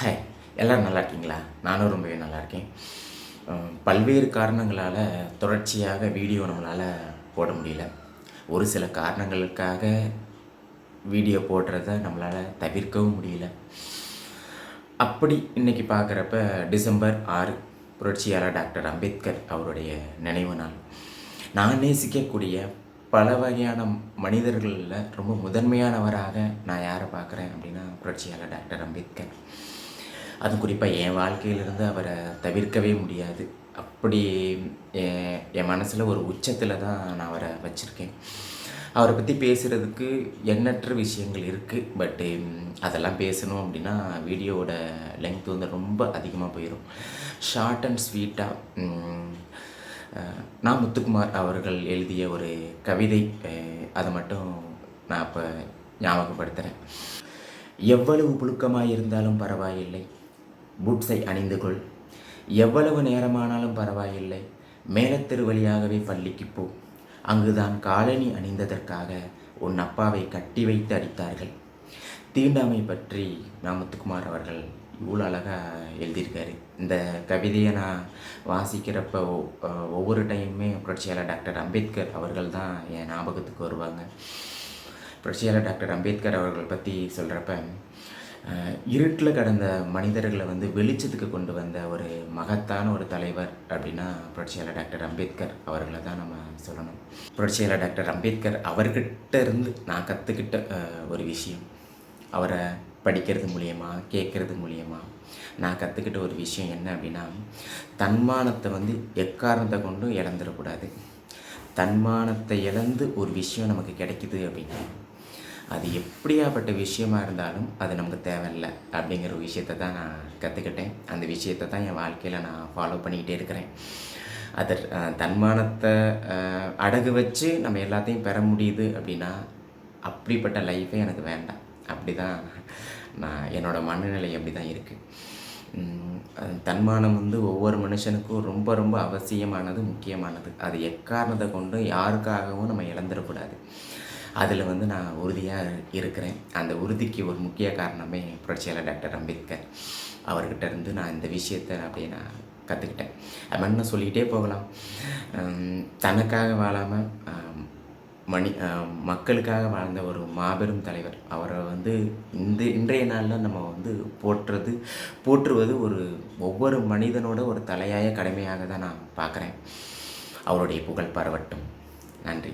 Hi எல்லோரும் நல்லா இருக்கீங்களா? நானும் ரொம்பவே நல்லா இருக்கேன். பல்வேறு காரணங்களால் தொடர்ச்சியாக வீடியோ நம்மளால் போட முடியல. ஒரு சில காரணங்களுக்காக வீடியோ போடுறத நம்மளால் தவிர்க்கவும் முடியல. அப்படி இன்றைக்கி பார்க்குறப்ப டிசம்பர் ஆறு புரட்சியாளர் டாக்டர் அம்பேத்கர் அவருடைய நினைவு நாள். நான் நேசிக்கக்கூடிய பல வகையான மனிதர்களில் ரொம்ப முதன்மையானவராக நான் யாரை பார்க்குறேன் அப்படின்னா புரட்சியாளர் டாக்டர் அம்பேத்கர். அது குறிப்பாக என் வாழ்க்கையிலிருந்து அவரை தவிர்க்கவே முடியாது. அப்படி என் என் மனசில் ஒரு உச்சத்தில் தான் நான் அவரை வச்சுருக்கேன். அவரை பற்றி பேசுகிறதுக்கு எண்ணற்ற விஷயங்கள் இருக்குது பட்டு அதெல்லாம் பேசணும் அப்படின்னா வீடியோவோட லெங்க் வந்து ரொம்ப அதிகமாக போயிடும் ஷார்ட் அண்ட் ஸ்வீட்டாக நான் முத்துக்குமார் அவர்கள் எழுதிய ஒரு கவிதை அதை மட்டும் நான் இப்போ ஞாபகப்படுத்துகிறேன் எவ்வளவு புழுக்கமாக இருந்தாலும் பரவாயில்லை. பூட்ஸை அணிந்து கொள். எவ்வளவு நேரமானாலும் பரவாயில்லை. மேலத்தெரு வழியாகவே பள்ளிக்கு போ. அங்குதான் காலணி அணிந்ததற்காக உன் அப்பாவை கட்டி வைத்து அடித்தார்கள். தீண்டாமை பற்றி நாமத்துக்குமார் அவர்கள் இவ்வளோ அழகாக எழுதியிருக்காரு. இந்த கவிதையை நான் வாசிக்கிறப்ப ஒவ்வொரு டைமுமே புரட்சியாளர் டாக்டர் அம்பேத்கர் அவர்கள் தான் என் ஞாபகத்துக்கு வருவாங்க. புரட்சியாளர் டாக்டர் அம்பேத்கர் அவர்கள் பற்றி சொல்கிறப்ப இருட்டில் கடந்த மனிதர்களை வந்து வெளிச்சத்துக்கு கொண்டு வந்த ஒரு மகத்தான ஒரு தலைவர் அப்படின்னா புரட்சியாளர் டாக்டர் அம்பேத்கர் அவர்களை தான் நம்ம சொல்லணும். புரட்சியாளர் டாக்டர் அம்பேத்கர் அவர்கிட்ட இருந்து நான் கற்றுக்கிட்ட ஒரு விஷயம். அவரை படிக்கிறது மூலியமாக கேட்குறது மூலியமாக நான் கற்றுக்கிட்ட ஒரு விஷயம் என்ன அப்படின்னா தன்மானத்தை வந்து எக்காரணத்தை கொண்டும் இழந்துடக்கூடாது. தன்மானத்தை இழந்து ஒரு விஷயம் நமக்கு கிடைக்குது அப்படின்னா அது எப்படியாப்பட்ட விஷயமா இருந்தாலும் அது நமக்கு தேவையில்லை அப்படிங்கிற விஷயத்தை தான் நான் கற்றுக்கிட்டேன் அந்த விஷயத்தை தான் என் வாழ்க்கையில் நான் ஃபாலோ பண்ணிக்கிட்டே இருக்கிறேன். அது தன்மானத்தை அடகு வச்சு நம்ம எல்லாத்தையும் பெற முடியுது அப்படின்னா அப்படிப்பட்ட லைஃபே எனக்கு வேண்டாம். அப்படி தான் நான் என்னோடய மனநிலை அப்படி தான் இருக்குது தன்மானம் வந்து ஒவ்வொரு மனுஷனுக்கும் ரொம்ப ரொம்ப அவசியமானது முக்கியமானது. அது எக்காரணத்தை கொண்டு யாருக்காகவும் நம்ம இழந்துடக்கூடாது. அதில் வந்து நான் உறுதியாக இருக்கிறேன். அந்த உறுதிக்கு ஒரு முக்கிய காரணமே புரட்சியாளர் டாக்டர் அம்பேத்கர் அவர்கிட்ட இருந்து நான் இந்த விஷயத்தை அப்படியே நான் கற்றுக்கிட்டேன் அது மாதிரி நான் சொல்லிக்கிட்டே போகலாம். தனக்காக வாழாமல் மணி மக்களுக்காக வாழ்ந்த ஒரு மாபெரும் தலைவர். அவரை வந்து இந்த இன்றைய நாளில் நம்ம வந்து போற்றுறது போற்றுவது ஒரு ஒவ்வொரு மனிதனோட ஒரு தலையாய கடமையாக தான் நான் பார்க்குறேன் அவருடைய புகழ் பரவட்டும். நன்றி.